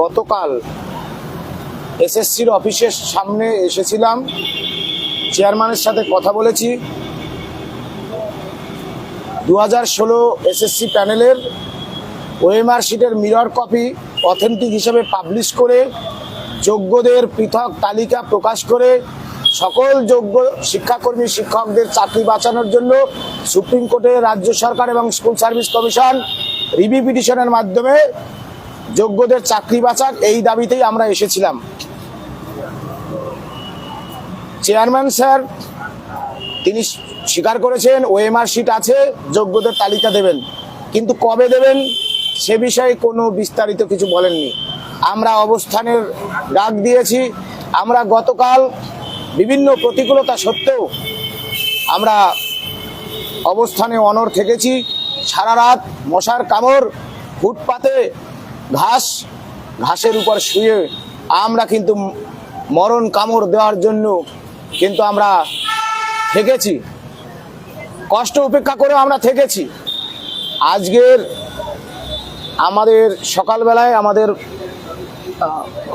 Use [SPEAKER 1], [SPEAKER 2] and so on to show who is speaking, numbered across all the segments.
[SPEAKER 1] গতকাল এসএসসির অফিসের সামনে এসেছিলাম। চেয়ারম্যানের সাথে কথা বলেছি। দু হাজার ষোলো এসএসসি প্যানেলের ওএমআর শিটের মিরর কপি অথেন্টিক হিসেবে পাবলিশ করে যোগ্যদের পৃথক তালিকা প্রকাশ করে সকল যোগ্য শিক্ষাকর্মী, শিক্ষকদের চাকরি বাঁচানোর জন্য সুপ্রিম কোর্টে রাজ্য সরকার এবং স্কুল সার্ভিস কমিশন রিভিউ পিটিশনের মাধ্যমে যোগ্যদের চাকরি বাঁচাক, এই দাবিতেই আমরা এসেছিলাম। চেয়ারম্যান স্যার তিনি স্বীকার করেছেন ওএমআর শিট আছে, যোগ্যদের তালিকা দেবেন। কিন্তু কবে দেবেন, সে বিষয়ে কোনো বিস্তারিত কিছু বলেননি। আমরা অবস্থানের ডাক দিয়েছি। আমরা গতকাল বিভিন্ন প্রতিকূলতা সত্ত্বেও আমরা অবস্থানে অনর থেকেছি। সারা রাত মশার কামড়, ফুটপাতে ঘাস, ঘাসের উপর শুয়ে আমরা কিন্তু মরণ কামড় দেওয়ার জন্য কিন্তু আমরা থেকেছি। কষ্ট উপেক্ষা করে আমরা থেকেছি। আজকের আমাদের সকালবেলায় আমাদের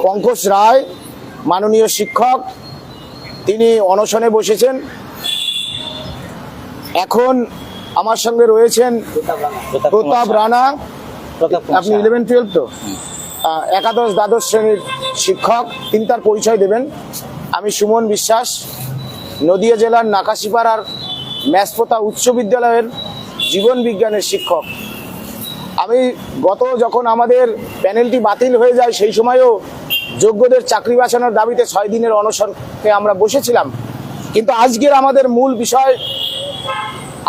[SPEAKER 1] পঙ্কজ রায়, মাননীয় শিক্ষক, তিনি অনশনে বসেছেন। এখন আমার সঙ্গে রয়েছেন প্রতাপ রানা। আপনি ইলেভেন টুয়েলভ তো? একাদশ দ্বাদশ শ্রেণির শিক্ষক তিনি তার পরিচয় দেবেন। আমি সুমন বিশ্বাস নদিয়া জেলার নাকাশিপাড়ার ম্যাসপোতা উচ্চ বিদ্যালয়ের জীবন বিজ্ঞানের শিক্ষক। আমি গত যখন আমাদের প্যানেলটি বাতিল হয়ে যায় সেই সময়ও যোগ্যদের চাকরি বাঁচানোর দাবিতে ছয় দিনের অনশনকে আমরা বসেছিলাম। কিন্তু আজকের আমাদের মূল বিষয়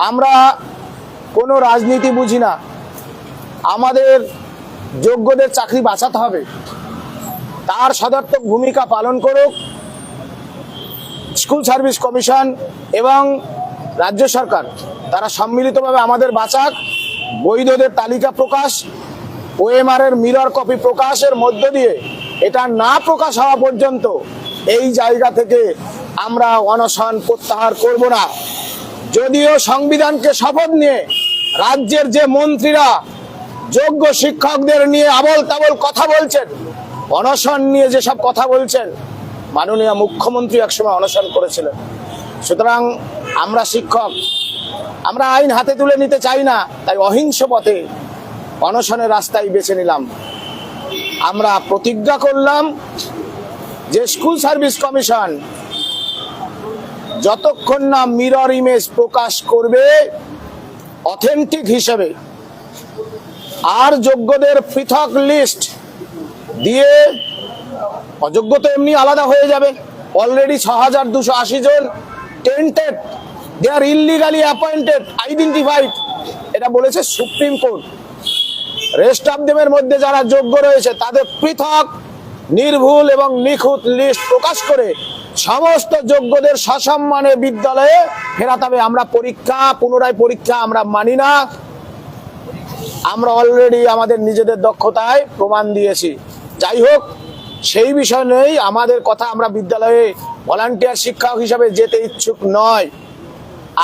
[SPEAKER 1] আমরা কোনো রাজনীতি বুঝি না। আমাদের যোগ্যদের চাকরি বাঁচাতে হবে। তার সদর্থক ভূমিকা পালন করুক। স্কুল সার্ভিস কমিশন এবং রাজ্য সরকার, তারা সম্মিলিতভাবে আমাদের বাঁচাক। বৈধদের তালিকা প্রকাশ ওএমআর এর মিরর কপি প্রকাশের মধ্য দিয়ে এটা না প্রকাশ হওয়া পর্যন্ত এই জায়গা থেকে আমরা অনশন প্রত্যাহার করব না। যদিও সংবিধানকে শপথ নিয়ে রাজ্যের যে মন্ত্রীরা যোগ্য শিক্ষকদের নিয়ে আবল তাবল কথা বলছেন, অনশন নিয়ে যেসব কথা বলছেন, মাননীয় মুখ্যমন্ত্রী একসময় অনশন করেছিলেন। সুতরাং আমরা শিক্ষক, আমরা আইন হাতে তুলে নিতে চাই না, তাই অহিংস পথে অনশনের রাস্তায় বেছে নিলাম। আমরা প্রতিজ্ঞা করলাম যে স্কুল সার্ভিস কমিশন যতক্ষণ না মিরর ইমেজ প্রকাশ করবে, অথেন্টিক হিসেবে আর যোগ্যদের পৃথক লিস্ট দিয়ে অযোগ্য তো এমনি আলাদা হয়ে যাবে। অলরেডি ছ হাজার দুশো আশি জন tainted they are illegally appointed identified এটা বলেছে সুপ্রিম কোর্ট রেস্ট অফ দেমের মধ্যে যারা যোগ্য রয়েছে, তাদের পৃথক, নির্ভুল এবং নিখুঁত লিস্ট প্রকাশ করে সমস্ত যোগ্যদের সসম্মানে বিদ্যালয়ে ফেরাতে হবে। আমরা পরীক্ষা, পুনরায় পরীক্ষা আমরা মানি না। আমরা অলরেডি আমাদের নিজেদের দক্ষতায় প্রমাণ দিয়েছি। যাই হোক, সেই বিষয় নেই আমাদের কথা আমরা বিদ্যালয়ে ভলান্টিয়ার শিক্ষক হিসাবে যেতে ইচ্ছুক নয়।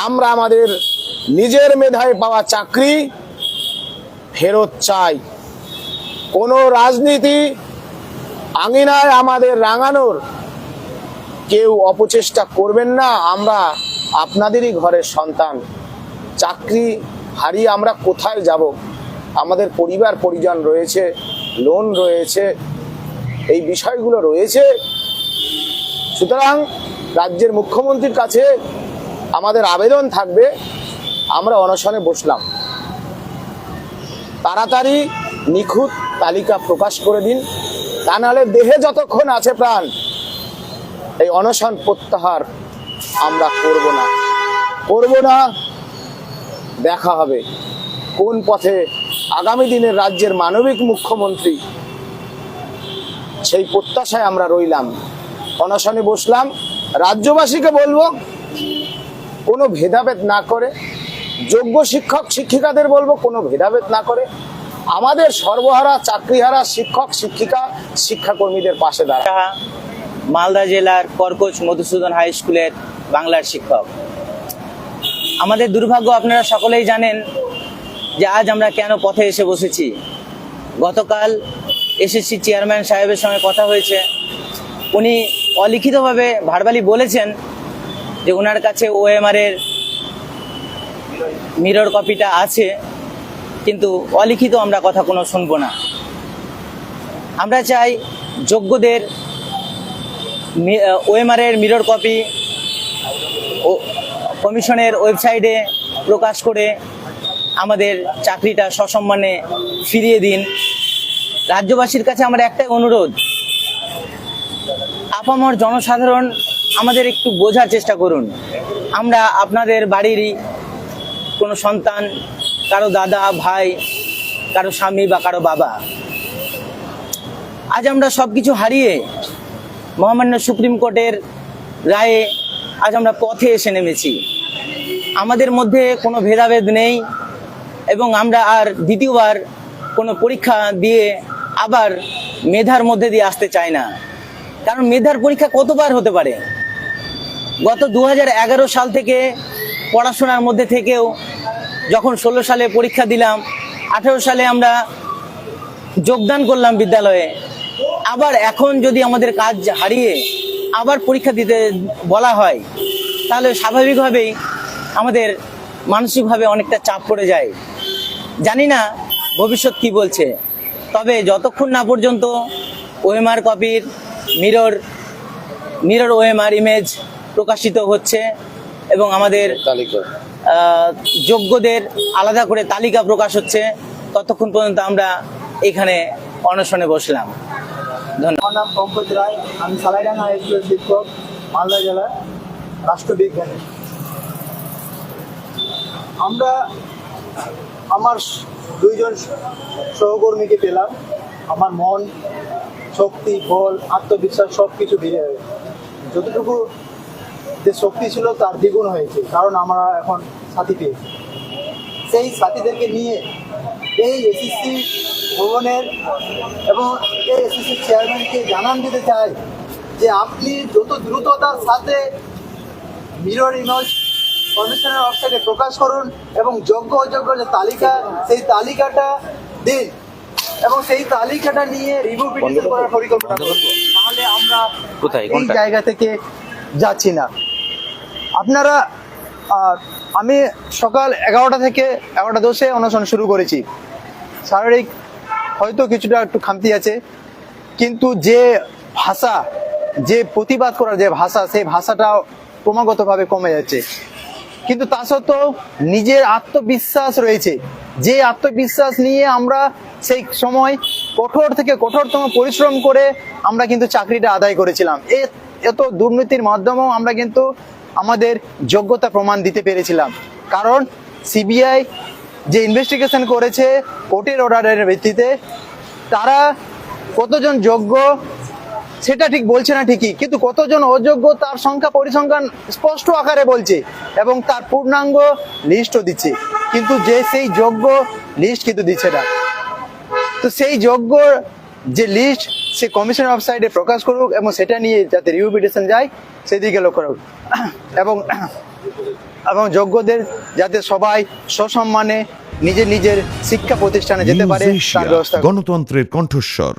[SPEAKER 1] আমরা আমাদের নিজের মেধায় পাওয়া চাকরি ফেরত চাই। কোনো রাজনীতি আঙিনায় আমাদের রাঙানোর কেউ অপচেষ্টা করবেন না, আমরা আপনাদেরই ঘরের সন্তান। চাকরি হারিয়ে আমরা কোথায় যাব? আমাদের পরিবার, পরিজন রয়েছে, লোন রয়েছে, এই বিষয়গুলো রয়েছে। সুতরাং রাজ্যের মুখ্যমন্ত্রীর কাছে আমাদের আবেদন থাকবে, আমরা অনশনে বসলাম। তাড়াতাড়ি নিখুঁত তালিকা প্রকাশ করে দিন, তা নাহলে দেহে যতক্ষণ আছে প্রাণ, এই অনশন প্রত্যাহার আমরা করব না। করব না, দেখা হবে। কোন পথে আগামী দিনের রাজ্যের মানবিক মুখ্যমন্ত্রী সেই প্রত্যাশায় আমরা রইলাম। অনশনে বসলাম। রাজ্যবাসীকে বলব কোনো ভেদাভেদ না করে যোগ্য শিক্ষক শিক্ষিকাদের বলব কোনো ভেদাভেদ না করে আমাদের সর্বহারা চাকরিহারা শিক্ষক শিক্ষিকা শিক্ষাকর্মীদের পাশে
[SPEAKER 2] সাহা, মালদা জেলার করকোচ মধুসূদন হাই স্কুলের বাংলার শিক্ষক। আমাদের দুর্ভাগ্য আপনারা সকলেই জানেন যে আজ আমরা কেন পথে এসে বসেছি? গতকাল এসএসসি চেয়ারম্যান সাহেবের সঙ্গে কথা হয়েছে। উনি অলিখিতভাবে ভারবালি বলেছেন যে ওনার কাছে ওএমআর এর মিরর কপিটা আছে, কিন্তু অলিখিত আমরা কথা কোনো শুনব না। আমরা চাই যোগ্যদের ওএমআর এর মিরর কপি কমিশনের ওয়েবসাইটে প্রকাশ করে আমাদের চাকরিটা সসম্মানে ফিরিয়ে দিন। রাজ্যবাসীর কাছে আমার একটাই অনুরোধ, আপামর জনসাধারণ আমাদের একটু বোঝার চেষ্টা করুন। আমরা আপনাদের বাড়িরই কোনো সন্তান, কারও দাদা, ভাই, কারও স্বামী বা কারও বাবা। আজ আমরা সব কিছু হারিয়ে মহামান্য সুপ্রিম কোর্টের রায়ে আজ আমরা পথে এসে নেমেছি। আমাদের মধ্যে কোনো ভেদাভেদ নেই। এবং আমরা আর দ্বিতীয়বার কোনো পরীক্ষা দিয়ে আবার মেধার মধ্যে দিয়ে আসতে চাই না। কারণ মেধার পরীক্ষা কতবার হতে পারে? গত দু হাজার এগারো সাল থেকে পড়াশোনার মধ্যে থেকেও যখন ষোলো সালে পরীক্ষা দিলাম, আঠেরো সালে আমরা যোগদান করলাম বিদ্যালয়ে। আবার এখন যদি আমাদের কাজ হারিয়ে আবার পরীক্ষা দিতে বলা হয়, তাহলে স্বাভাবিকভাবেই আমাদের মানসিকভাবে অনেকটা চাপ পড়ে যায়। জানি না ভবিষ্যৎ কি বলছে। তবে যতক্ষণ না পর্যন্ত ওএমআর কপির মিরর মিরর ওএমআর ইমেজ প্রকাশিত হচ্ছে এবং আমাদের
[SPEAKER 1] তালিকা।
[SPEAKER 2] যোগ্যদের আলাদা করে তালিকা প্রকাশ হচ্ছে ততক্ষণ পর্যন্ত আমরা এখানে অনশনে বসলাম। ধন্যবাদ।
[SPEAKER 3] আমার নাম পঙ্কজ রায় আমি সালাইডাঙ্গা হাই স্কুলের শিক্ষক মালদা জেলা রাষ্ট্রবিজ্ঞানী। আমার দুইজন সহকর্মীকে পেলাম। আমার মন, শক্তি, বল, আত্মবিশ্বাস সব কিছু যতটুকু যে শক্তি ছিল তার দ্বিগুণ হয়েছে, কারণ আমরা এখন সাথী পেয়েছি। সেই সাথীদেরকে নিয়ে এই এসএসসি ভবনের এবং এই এসএসসি চেয়ারম্যানকে জানান দিতে চাই যে আপনি যত দ্রুততার সাথে মিরর ইমেজ কমিশনের ওয়েবসাইটে প্রকাশ করুন এবং যোগ্য অযোগ্য যে তালিকা সেই তালিকাটা দিন এবং সেই তালিকাটা নিয়ে রিভিউ পিটিশন করার পরিকল্পনা করুন। তাহলে আমরা
[SPEAKER 2] কোথায়?
[SPEAKER 3] এই জায়গা থেকে যাচ্ছি না। আপনারা আমি সকাল এগারোটা থেকে এগারোটা দশে অনশন শুরু করেছি। শারীরিক হয়তো কিছুটা একটু খামতি আছে কিন্তু যে ভাষা যে প্রতিবাদ করার যে ভাষা সেই ভাষাটা ক্রমাগতভাবে কমে যাচ্ছে। কিন্তু তা সত্ত্বেও নিজের আত্মবিশ্বাস রয়েছে। যে আত্মবিশ্বাস নিয়ে আমরা সেই সময় কঠোর থেকে কঠোরতম পরিশ্রম করে আমরা কিন্তু চাকরিটা আদায় করেছিলাম। এ, এত দুর্নীতির মাধ্যমেও আমরা কিন্তু আমাদের যোগ্যতা প্রমাণ দিতে পেরেছিলাম। কারণ সিবিআই যে ইনভেস্টিগেশন করেছে, কোর্টের অর্ডারের ভিত্তিতে, তারা কতজন যোগ্য সেটা ঠিক বলছে না ঠিকই কিন্তু কতজন অযোগ্য তার সংখ্যা পরিসংখ্যান স্পষ্ট আকারে বলছে এবং তার পূর্ণাঙ্গ লিস্টও দিচ্ছে। কিন্তু যে সেই যোগ্য লিস্ট কিন্তু দিচ্ছে না। তো সেই যোগ্য যে লিস্ট সে কমিশন ওয়েবসাইটে প্রকাশ করুক এবং সেটা নিয়ে যাতে রিভিউ পিটিশন যায় সেদিকে লক্ষ্য রাখুক এবং এবং যোগ্যদের যাতে সবাই সসম্মানে নিজের নিজের শিক্ষা প্রতিষ্ঠানে যেতে পারে
[SPEAKER 4] গণতন্ত্রের কণ্ঠস্বর।